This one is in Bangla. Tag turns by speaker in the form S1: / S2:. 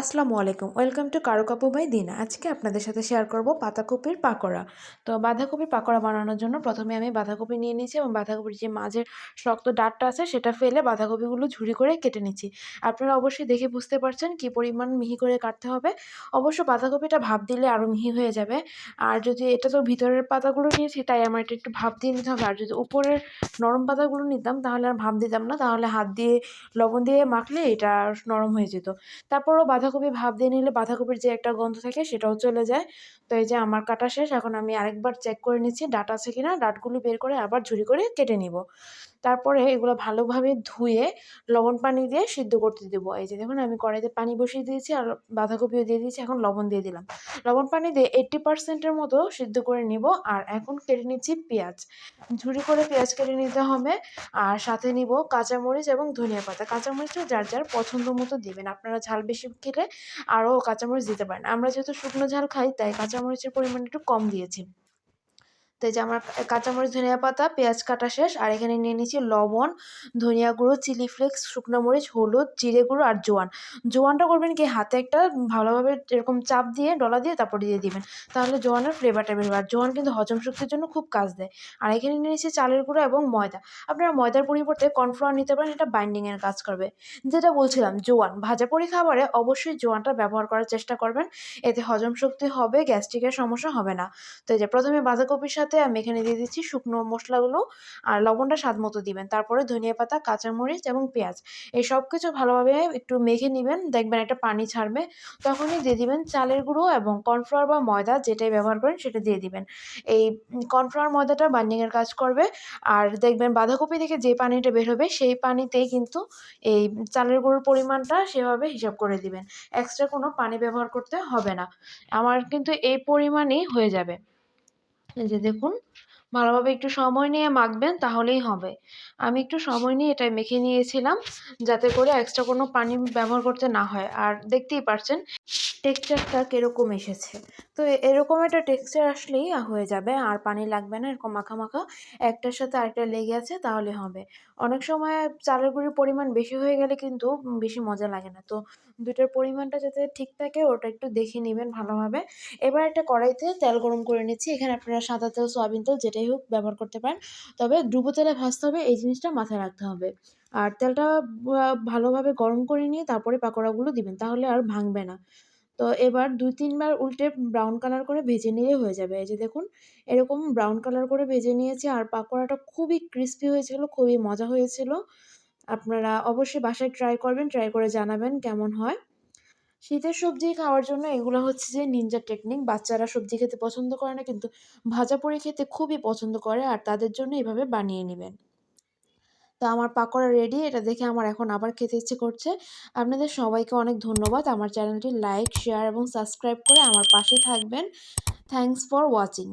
S1: আসসালামু আলাইকুম। ওয়েলকাম টু কারও কাপু বাই দিন। আজকে আপনাদের সাথে শেয়ার করব পাতাকপির পাকোড়া। তো বাঁধাকপির পাকোড়া বানানোর জন্য প্রথমে আমি বাঁধাকপি নিয়ে নিয়েছি এবং বাঁধাকপির যে মাঝের শক্ত ডাঁটটা আছে সেটা ফেলে বাঁধাকপিগুলো ঝুড়ি করে কেটে নিচ্ছি। আপনারা অবশ্যই দেখে বুঝতে পারছেন কী পরিমাণ মিহি করে কাটতে হবে। অবশ্য বাঁধাকপিটা ভাপ দিলে আরও মিহি হয়ে যাবে। আর যদি এটা তো ভিতরের পাতাগুলো নিয়েছি, তাই আমার এটা একটু ভাপ দিয়ে নিতে হবে। আর যদি উপরের নরম পাতাগুলো নিতাম, তাহলে আর ভাপ দিতাম না। তাহলে হাত দিয়ে লবণ দিয়ে মাখলে এটা নরম হয়ে যেত। তারপরও বাঁধাকপি ভাব দিয়ে নিলে বাঁধাকপির যে একটা গন্ধ থাকে সেটাও চলে যায়। তো এই যে আমার কাটা শেষ, এখন আমি আরেকবার চেক করে নিচ্ছি, ডাট আছে কি না ডাটগুলো বের করে আবার ঝুড়ি করে কেটে নিব। তারপরে এগুলো ভালোভাবে ধুয়ে লবণ পানি দিয়ে সিদ্ধ করতে দেবো। এই যে দেখুন, আমি কড়াইতে পানি বসিয়ে দিয়েছি আর বাঁধাকপিও দিয়ে দিয়েছি, এখন লবণ দিয়ে দিলাম। লবণ পানি দিয়ে এইট্টি পার্সেন্টের মতো সিদ্ধ করে নিব আর এখন কেটে নিচ্ছি পেঁয়াজ। ঝুড়ি করে পেঁয়াজ কেটে নিতে হবে আর সাথে নিব কাঁচামরিচ এবং ধনিয়া পাতা। কাঁচামরিচটা যার যার পছন্দ মতো দিবেন। আপনারা ঝাল বেশি খেলে আরও কাঁচামরিচ দিতে পারেন। আমরা যেহেতু শুকনো ঝাল খাই, তাই কাঁচামরিচের পরিমাণ একটু কম দিয়েছি। তো এই যে আমার কাঁচামরিচ, ধনিয়া পাতা, পেঁয়াজ কাটা শেষ, আর এখানে নিয়ে নিয়েছি লবণ, ধনিয়া গুঁড়ো, চিলি ফ্লেক্স, শুকনো মরিচ, হলুদ, জিরে গুঁড়ো আর জোয়ান। জোয়ানটা করবেন কি, হাতে একটা ভালোভাবে এরকম চাপ দিয়ে, ডলা দিয়ে তারপর দিয়ে দিবেন। তাহলে জোয়ানের ফ্লেভারটা বেরোবে আর জোয়ান কিন্তু হজম শক্তির জন্য খুব কাজ দেয়। আর এখানে নিয়ে নিয়েছি চালের গুঁড়ো এবং ময়দা। আপনারা ময়দার পরিবর্তে কর্নফ্লাওয়ার নিতে পারেন, এটা বাইন্ডিংয়ের কাজ করবে। যেটা বলছিলাম, জোয়ান। ভাজা পরি খাবারে অবশ্যই জোয়ানটা ব্যবহার করার চেষ্টা করবেন। এতে হজম শক্তি হবে গ্যাস্ট্রিকের সমস্যা হবে না। তো এই যে প্রথমে বাঁধাকপির সাথে আমি এখানে দিয়ে দিচ্ছি শুকনো মশলাগুলো আর লবণটা স্বাদ মতো দিবেন। তারপরে ধনিয়া পাতা, কাঁচামরিচ এবং পেঁয়াজ। এই সব কিছু ভালোভাবে একটু মেখে নেবেন, দেখবেন একটা পানি ছাড়বে। তখনই দিয়ে দিবেন চালের গুঁড়ো এবং কর্নফ্লাওয়ার বা ময়দা যেটাই ব্যবহার করেন সেটা দিয়ে দিবেন। এই কর্নফ্লাওয়ার ময়দাটা বাইন্ডিংয়ের কাজ করবে আর দেখবেন বাঁধাকপি থেকে যে পানিটা বের হবে সেই পানিতেই কিন্তু এই চালের গুঁড়োর পরিমাণটা সেভাবে হিসাব করে দিবেন। এক্সট্রা কোনো পানি ব্যবহার করতে হবে না। আমার কিন্তু এই পরিমাণেই হয়ে যাবে। এই যে দেখুন, ভালোভাবে একটু সময় নিয়ে মাখবেন তাহলেই হবে। আমি একটু সময় নিয়ে এটা মেখে নিয়েছিলাম, যাতে করে এক্সট্রা কোনো পানি ব্যবহার করতে না হয়। আর দেখতেই পারছেন টেক্সচারটা কীরকম এসেছে? তো এরকম একটা টেক্সচার আসলেই হয়ে যাবে, আর পানি লাগবে না, এরকম মাখা মাখা। একটার সাথে আরেকটা লেগে আছে, তাহলে হবে। অনেক সময় চালের গুঁড়ির পরিমাণ বেশি হয়ে গেলে কিন্তু বেশি মজা লাগে না। তো দুটার পরিমাণটা যাতে ঠিক থাকে, ওটা একটু দেখে নেবেন ভালোভাবে। এবার একটা কড়াইতে তেল গরম করে নিচ্ছি। এখানে আপনারা সাদা তেল, সয়াবিন তেল, যেটাই হোক ব্যবহার করতে পারেন। তবে ডুবো তেলে ভাজতে হবে, এই জিনিসটা মাথায় রাখতে হবে। আর তেলটা ভালোভাবে গরম করে নিয়ে তারপরে পাকোড়াগুলো দিবেন, তাহলে আর ভাঙবে না। তো এবার দুই তিনবার উল্টে ব্রাউন কালার করে ভেজে নিলে হয়ে যাবে। এই যে দেখুন, এরকম ব্রাউন কালার করে ভেজে নিয়েছি আর পাকোড়াটা খুবই ক্রিস্পি হয়েছিল, খুবই মজা হয়েছিল। আপনারা অবশ্যই বাসায় ট্রাই করবেন ট্রাই করে জানাবেন কেমন হয়। শীতের সবজি খাওয়ার জন্য এগুলো হচ্ছে যে নিনজা টেকনিক বাচ্চারা সবজি খেতে পছন্দ করে না, কিন্তু ভাজা পুরি খেতে খুবই পছন্দ করে আর তাদের জন্য এভাবে বানিয়ে নেবেন। তো আমার পাকোড়া রেডি এটা দেখে আমার এখন আবার খেতে ইচ্ছে করছে। আপনাদের সবাইকে অনেক ধন্যবাদ। আমার চ্যানেলটি লাইক শেয়ার এবং সাবস্ক্রাইব করে আমার পাশে থাকবেন। Thanks for watching